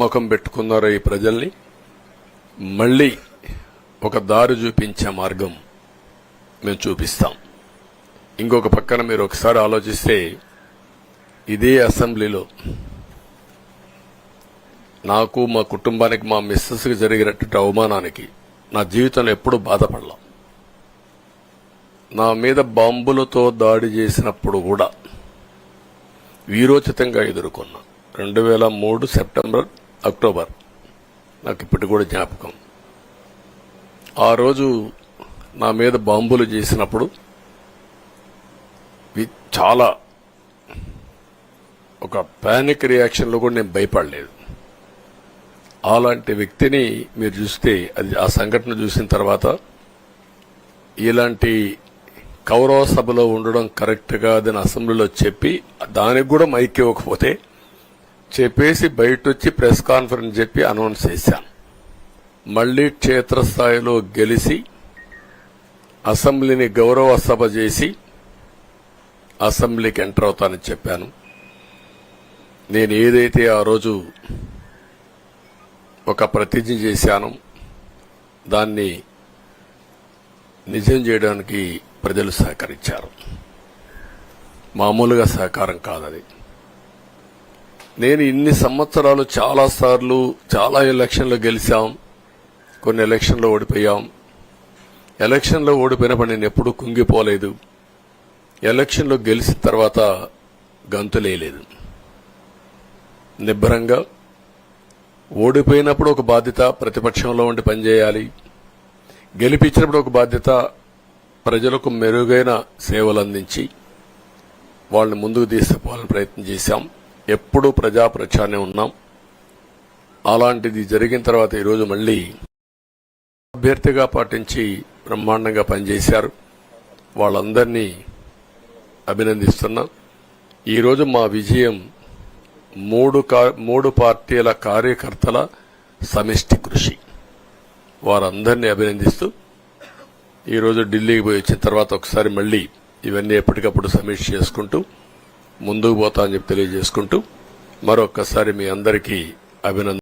ముఖం పెట్టుకున్నారో ఈ ప్రజల్ని? మళ్ళీ ఒక దారి చూపించే మార్గం మేము చూపిస్తాం. ఇంకొక పక్కన మీరు ఒకసారి ఆలోచిస్తే ఇదే అసెంబ్లీలో నాకు మా కుటుంబానికి మా మిస్సెస్కి జరిగినటువంటి అవమానానికి నా జీవితంలో ఎప్పుడూ బాధపడలా. నా మీద బాంబులతో దాడి చేసినప్పుడు కూడా వీరోచితంగా ఎదుర్కొన్నా. రెండు వేల మూడు సెప్టెంబర్ అక్టోబర్. నాకు ఇప్పటి కూడా జ్ఞాపకం. ఆ రోజు నా మీద బాంబులు చేసినప్పుడు చాలా ఒక పానిక్ రియాక్షన్లో కూడా నేను భయపడలేదు. అలాంటి వ్యక్తిని మీరు చూస్తే అది ఆ సంఘటన చూసిన తర్వాత ఇలాంటి కౌరవ సభలో ఉండడం కరెక్ట్ కాదని అసెంబ్లీలో చెప్పి దానికి కూడా మైక్ ఇవ్వకపోతే చెప్పేసి బయట వచ్చి ప్రెస్ కాన్ఫరెన్స్ చెప్పి అనౌన్స్ చేశాను మళ్ళీ క్షేత్రస్థాయిలో గెలిచి అసెంబ్లీని గౌరవ సభ చేసి అసెంబ్లీకి ఎంటర్ అవుతానని చెప్పాను. నేను ఏదైతే ఆ రోజు ఒక ప్రతిజ్ఞ చేశాను దాన్ని నిజం చేయడానికి ప్రజలు సహకరించారు. మామూలుగా సహకారం కాదది. నేను ఇన్ని సంవత్సరాలు చాలా సార్లు చాలా ఎలక్షన్లు గెలిచాం. కొన్ని ఎలక్షన్లో ఓడిపోయాం. ఎలక్షన్లో ఓడిపోయినప్పుడు నేను ఎప్పుడూ కుంగిపోలేదు. ఎలక్షన్లో గెలిచిన తర్వాత గంతులేయలేదు నిబ్బరంగా ఓడిపోయినప్పుడు ఒక బాధ్యత ప్రతిపక్షంలో ఉండి పనిచేయాలి. గెలిపించినప్పుడు ఒక బాధ్యత ప్రజలకు మెరుగైన సేవలు అందించి వాళ్ళని ముందుకు తీసుకుపోవాలని ప్రయత్నం చేశాం. ఎప్పుడూ ప్రజాప్రచారనే ఉన్నాం. అలాంటిది జరిగిన తర్వాత ఈరోజు మళ్ళీ అభ్యర్థిగా పాటించి బ్రహ్మాండంగా పనిచేశారు. వాళ్ళందరినీ అభినందిస్తున్నాం. ఈరోజు మా విజయం మూడు కా- మూడు పార్టీల కార్యకర్తల సమిష్టి కృషి. వారందరినీ అభినందిస్తూ ఈరోజు ఢిల్లీకి పోయి వచ్చిన తర్వాత ఒకసారి మళ్ళీ ఇవన్నీ ఎప్పటికప్పుడు సమీక్ష చేసుకుంటూ ముందుకు పోతా అని చెప్పి తెలియజేసుకుంటూ మరొక్కసారి మీ అందరికీ అభినందన